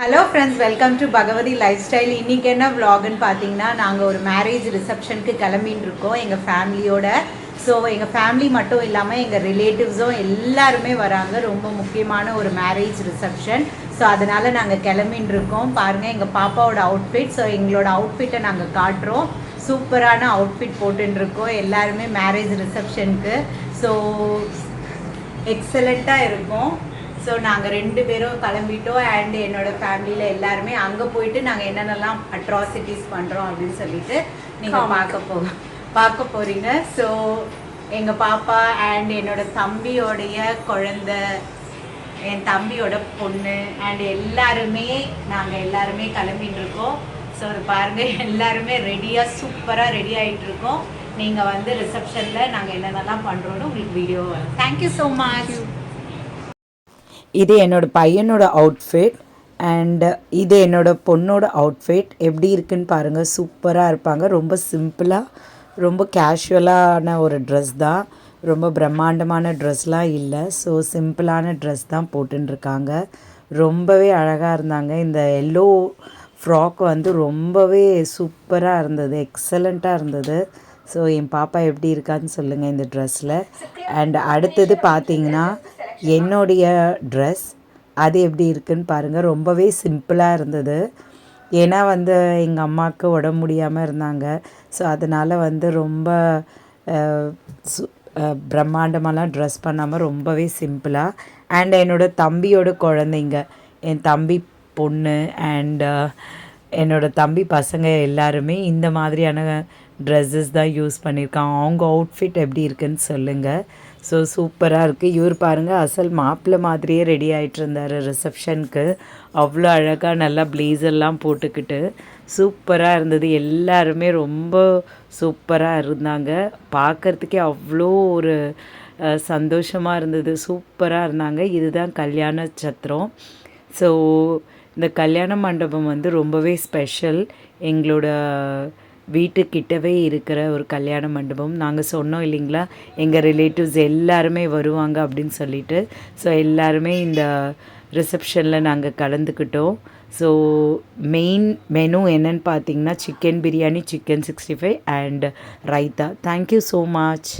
Hello friends welcome to Bhagavathi lifestyle இன்றைக்கி என்ன விலாகுன்னு பார்த்தீங்கன்னா நாங்கள் ஒரு மேரேஜ் ரிசப்ஷனுக்கு கிளம்பின்னு இருக்கோம் எங்கள் ஃபேமிலியோட ஸோ எங்கள் ஃபேமிலி மட்டும் இல்லாமல் எங்கள் ரிலேட்டிவ்ஸும் எல்லாருமே வராங்க. ரொம்ப முக்கியமான ஒரு மேரேஜ் ரிசப்ஷன் ஸோ அதனால் நாங்கள் கிளம்பின்னு இருக்கோம் பாருங்கள் எங்கள் பாப்பாவோட அவுட்ஃபிட் ஸோ எங்களோட அவுட்ஃபிட்டை நாங்கள் காட்டுறோம். சூப்பரான அவுட்ஃபிட் போட்டுருக்கோம் எல்லாருமே மேரேஜ் ரிசப்ஷனுக்கு ஸோ எக்ஸலண்ட்டாக இருக்கும். ஸோ நாங்கள் ரெண்டு பேரும் கிளம்பிட்டோம் அண்ட் என்னோட ஃபேமிலியில் எல்லாருமே அங்கே போயிட்டு நாங்கள் என்னென்னலாம் அட்ராசிட்டிஸ் பண்ணுறோம் அப்படின்னு சொல்லிட்டு நீங்கள் பார்க்க போ பார்க்க போகிறீங்க ஸோ எங்கள் பாப்பா அண்ட் என்னோட தம்பியோடைய குழந்தை என் தம்பியோட பொண்ணு அண்ட் எல்லாருமே நாங்கள் எல்லாருமே கிளம்பிட்டு இருக்கோம். ஸோ அது பாருங்க எல்லாருமே ரெடியாக சூப்பராக ரெடி ஆகிட்டு இருக்கோம். நீங்கள் வந்து ரிசப்ஷனில் நாங்கள் என்னென்னலாம் பண்ணுறோன்னு உங்களுக்கு வீடியோ தேங்க்யூ ஸோ மச் இது என்னோடய பையனோட அவுட்ஃபிட் அண்டு இது என்னோடய பொண்ணோட அவுட்ஃபிட் எப்படி இருக்குன்னு பாருங்கள் சூப்பராக இருப்பாங்க. ரொம்ப சிம்பிளாக ரொம்ப கேஷுவலான ஒரு ட்ரெஸ் தான். ரொம்ப பிரம்மாண்டமான ட்ரெஸ்லாம் இல்லை. ஸோ சிம்பிளான ட்ரெஸ் தான் போட்டுருக்காங்க ரொம்பவே அழகாக இருந்தாங்க. இந்த எல்லோ ஃப்ராக் வந்து ரொம்பவே சூப்பராக இருந்தது. எக்ஸலண்ட்டாக இருந்தது. ஸோ என் பாப்பா எப்படி இருக்கான்னு சொல்லுங்கள் இந்த ட்ரெஸ்ஸில் அண்ட் அடுத்தது பார்த்தீங்கன்னா என்னுடைய ட்ரெஸ் அது எப்படி இருக்குன்னு பாருங்கள் ரொம்பவே சிம்பிளாக இருந்தது. ஏன்னா வந்து எங்கள் அம்மாவுக்கு உடம்பு முடியாமல் இருந்தாங்க. ஸோ அதனால் வந்து ரொம்ப சு- அஹ், ட்ரெஸ் பண்ணாமல் ரொம்பவே சிம்பிளாக அண்ட் என்னோட தம்பியோட குழந்தைங்க. என் தம்பி பொண்ணு அண்ட் என்னோட தம்பி பசங்க எல்லாருமே இந்த மாதிரியான ட்ரெஸ்ஸஸ் தான் யூஸ் பண்ணியிருக்கான் அவங்க அவுட்ஃபிட் எப்படி இருக்குன்னு சொல்லுங்கள் ஸோ சூப்பராக இருக்குது இவர் பாருங்கள் அசல் மாப்பிள்ளை மாதிரியே ரெடி ஆகிட்டு இருந்தார் ரிசப்ஷனுக்கு அவ்வளோ அழகாக நல்லா ப்ளேசர்லாம் போட்டுக்கிட்டு. சூப்பராக இருந்தது. எல்லாருமே ரொம்ப சூப்பராக இருந்தாங்க. பார்க்கறதுக்கே அவ்வளோ ஒரு சந்தோஷமாக இருந்தது. சூப்பராக இருந்தாங்க. இதுதான் கல்யாண சத்திரம். ஸோ இந்த கல்யாண மண்டபம் வந்து ரொம்பவே ஸ்பெஷல் எங்களோட வீட்டுக்கிட்டவே இருக்கிற ஒரு கல்யாண மண்டபம். நாங்கள் சொன்னோம் இல்லைங்களா? எங்கள் ரிலேட்டிவ்ஸ் எல்லாருமே வருவாங்க அப்படின்னு சொல்லிட்டு. ஸோ எல்லாருமே இந்த ரிசப்ஷனில் நாங்கள் கலந்துக்கிட்டோம். ஸோ மெயின் மெனு என்னன்னு பார்த்தீங்கன்னா chicken biryani chicken sixty five and raita thank you so much